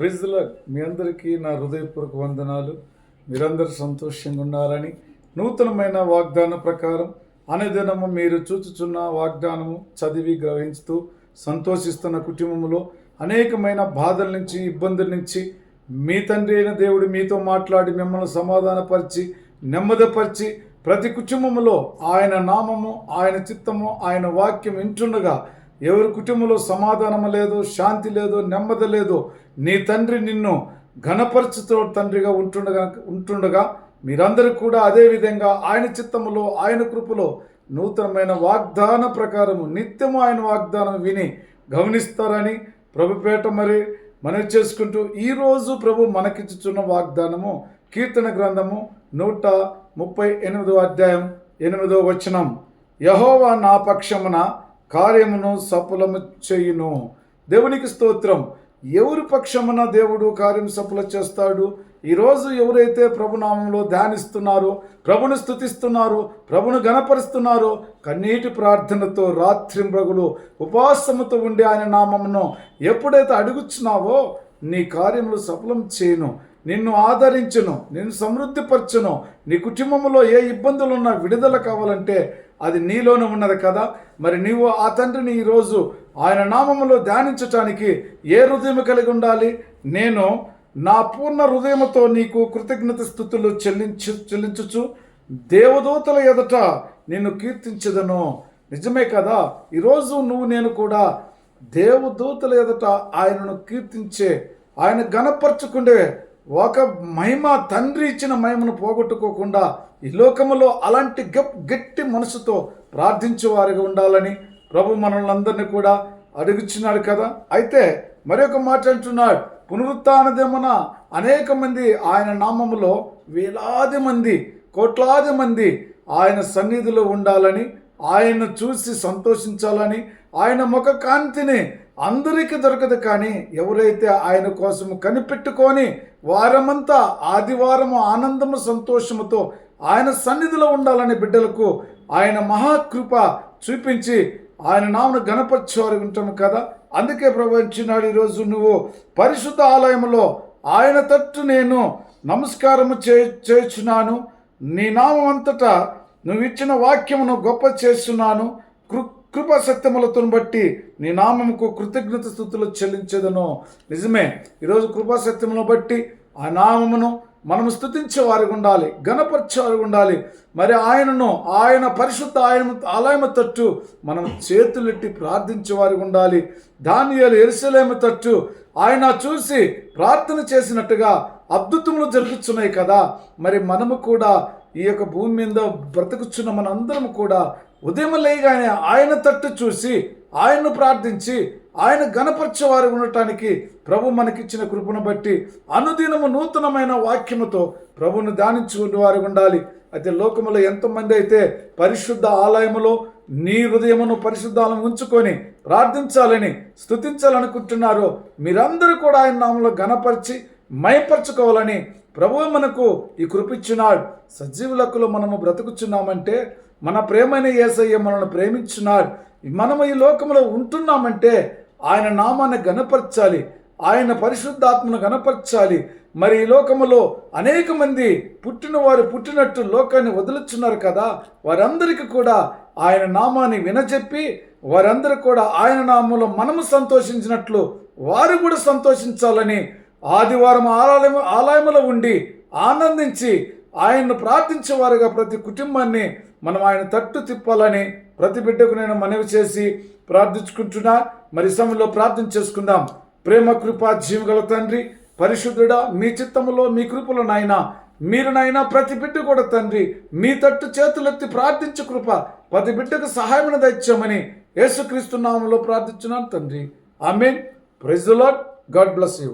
ప్రైజ్ల మీ అందరికీ నా హృదయపూర్వక వందనాలు. మీరందరూ సంతోషంగా ఉండాలని నూతనమైన వాగ్దానం ప్రకారం అనుదినము మీరు చూచుచున్న వాగ్దానము చదివి గ్రహించుతూ సంతోషిస్తున్న కుటుంబంలో అనేకమైన బాధల నుంచి ఇబ్బందుల నుంచి మీ తండ్రి అయిన దేవుడు మీతో మాట్లాడి మిమ్మల్ని సమాధానపరిచి నెమ్మదపరిచి ప్రతి కుటుంబంలో ఆయన నామము ఆయన చిత్తము ఆయన వాక్యం వింటుండగా ఎవరి కుటుంబంలో సమాధానం లేదు శాంతి లేదు నెమ్మది లేదు నీ తండ్రి నిన్ను ఘనపరచుతో తండ్రిగా ఉంటుండగా ఉంటుండగా మీరందరూ కూడా అదే విధంగా ఆయన చిత్తములో ఆయన కృపలో నూతనమైన వాగ్దాన ప్రకారము నిత్యము ఆయన వాగ్దానం విని గమనిస్తారని ప్రభుపేట మరి మనవి చేసుకుంటూ ఈరోజు ప్రభు మనకిచ్చుచున్న వాగ్దానము కీర్తన గ్రంథము నూట ముప్పై ఎనిమిదో అధ్యాయం ఎనిమిదో వచనం. యహోవా నా పక్షమున కార్యమును సఫలము చేయును. దేవునికి స్తోత్రం. ఎవరి పక్షమున దేవుడు కార్యం సఫల చేస్తాడు? ఈరోజు ఎవరైతే ప్రభునామంలో ధ్యానిస్తున్నారో ప్రభుని స్థుతిస్తున్నారో ప్రభును గణపరుస్తున్నారో కన్నీటి ప్రార్థనతో రాత్రింబ్రగులు ఉపాసముతో ఉండే ఆయన నామమును ఎప్పుడైతే అడుగుచున్నావో నీ కార్యములు సఫలం చేయను. నిన్ను ఆదరించను నిన్ను సమృద్ధిపరచను. నీ కుటుంబంలో ఏ ఇబ్బందులు ఉన్నా విడుదల కావాలంటే అది నీలోనే ఉన్నది కదా. మరి నీవు ఆ తండ్రిని ఈరోజు ఆయన నామములో ధ్యానించటానికి ఏ హృదయం కలిగి ఉండాలి? నేను నా పూర్ణ హృదయముతో నీకు కృతజ్ఞత స్థుతులు చెల్లించు చెల్లించుచు దేవదూతల ఎదుట నిన్ను కీర్తించదను. నిజమే కదా? ఈరోజు నువ్వు నేను కూడా దేవదూతల ఎదుట ఆయనను కీర్తించే ఆయన గణపరచుకుండే ఒక మహిమ తండ్రి ఇచ్చిన మహిమను పోగొట్టుకోకుండా ఈ లోకములో అలాంటి గప్ గట్టి మనసుతో ప్రార్థించేవారిగా ఉండాలని ప్రభు మనల్ని అందరినీ కూడా అడుగుచున్నాడు కదా. అయితే మరొక మాట అంటున్నాడు. పునరుత్నదేమన అనేక మంది ఆయన నామములో వేలాది మంది కోట్లాది మంది ఆయన సన్నిధిలో ఉండాలని ఆయన చూసి సంతోషించాలని ఆయన ముఖ కాంతిని అందరికీ దొరకదు కానీ ఎవరైతే ఆయన కోసం కనిపెట్టుకొని వారమంతా ఆదివారము ఆనందము సంతోషముతో ఆయన సన్నిధిలో ఉండాలని బిడ్డలకు ఆయన మహాకృప చూపించి ఆయన నామను గణపరిచేవారు ఉంటాము కదా. అందుకే ప్రవహించినాడు ఈరోజు నువ్వు పరిశుద్ధ ఆలయంలో ఆయన తట్టు నేను నమస్కారము చే చేస్తున్నాను నీ నామం అంతటా నువ్వు ఇచ్చిన వాక్యమును గొప్ప చేస్తున్నాను. కృప సత్యములతో బట్టి నీ నామముకు కృతజ్ఞత స్థుతులు చెల్లించేదను. నిజమే ఈరోజు కృపా సత్యములను బట్టి ఆ నామమును మనం స్థుతించే వారికి ఉండాలి గణపరిచే ఉండాలి. మరి ఆయనను ఆయన పరిశుద్ధ ఆయన ఆలయము తట్టు మనం చేతులెట్టి ప్రార్థించే వారికి ఉండాలి. దానియాలు ఎరుసలేము తట్టు ఆయన చూసి ప్రార్థన చేసినట్టుగా అద్భుతములు జరుగుతున్నాయి కదా. మరి మనము కూడా ఈ యొక్క భూమి మీద బ్రతుకుచున్న మనందరం కూడా ఉదయం లేగానే ఆయన తట్టు చూసి ఆయన్ను ప్రార్థించి ఆయన గణపరిచేవారు ఉండటానికి ప్రభు మనకిచ్చిన కృపను బట్టి అనుదినము నూతనమైన వాక్యముతో ప్రభును ధ్యానించుకునే వారు ఉండాలి. అయితే లోకములో ఎంతమంది అయితే పరిశుద్ధ ఆలయములో నీ హృదయమును పరిశుద్ధాలను ఉంచుకొని ప్రార్థించాలని స్థుతించాలనుకుంటున్నారో మీరందరూ కూడా ఆయన నామంలో గణపరిచి మయపరచుకోవాలని ప్రభువు మనకు ఈ కృపిచ్చున్నాడు సజీవులకులో మనము బ్రతుకుచున్నామంటే మన ప్రేమైన ఏసయ్య మనల్ని ప్రేమించున్నాడు మనము ఈ లోకంలో ఉంటున్నామంటే ఆయన నామాన్ని గనపరచాలి ఆయన పరిశుద్ధాత్మను గనపరచాలి మరి ఈ లోకములో అనేక మంది పుట్టిన వారు పుట్టినట్టు లోకాన్ని వదులుచున్నారు కదా. వారందరికీ కూడా ఆయన నామాన్ని వినజెప్పి వారందరూ కూడా ఆయన నామంలో మనము సంతోషించినట్లు వారు కూడా సంతోషించాలని ఆదివారం ఆలయం ఆలయంలో ఉండి ఆనందించి ఆయన్ను ప్రార్థించేవారుగా ప్రతి కుటుంబాన్ని మనం ఆయన తట్టు తిప్పాలని ప్రతి బిడ్డకు నేను మనవి చేసి ప్రార్థించుకుంటున్నా. మరి సమయంలో ప్రార్థన చేసుకుందాం. ప్రేమ కృప జీవగల తండ్రి పరిశుద్ధుడా మీ చిత్తములో మీ కృపలో నాయన మీరు నాయన ప్రతి బిడ్డ కూడా తండ్రి మీ తట్టు చేతులెత్తి ప్రార్థించు కృప ప్రతి బిడ్డకు సహాయమైన దయచామని యేసుక్రీస్తు నామంలో ప్రార్థించున్నాను తండ్రి. I mean praise lord God bless you.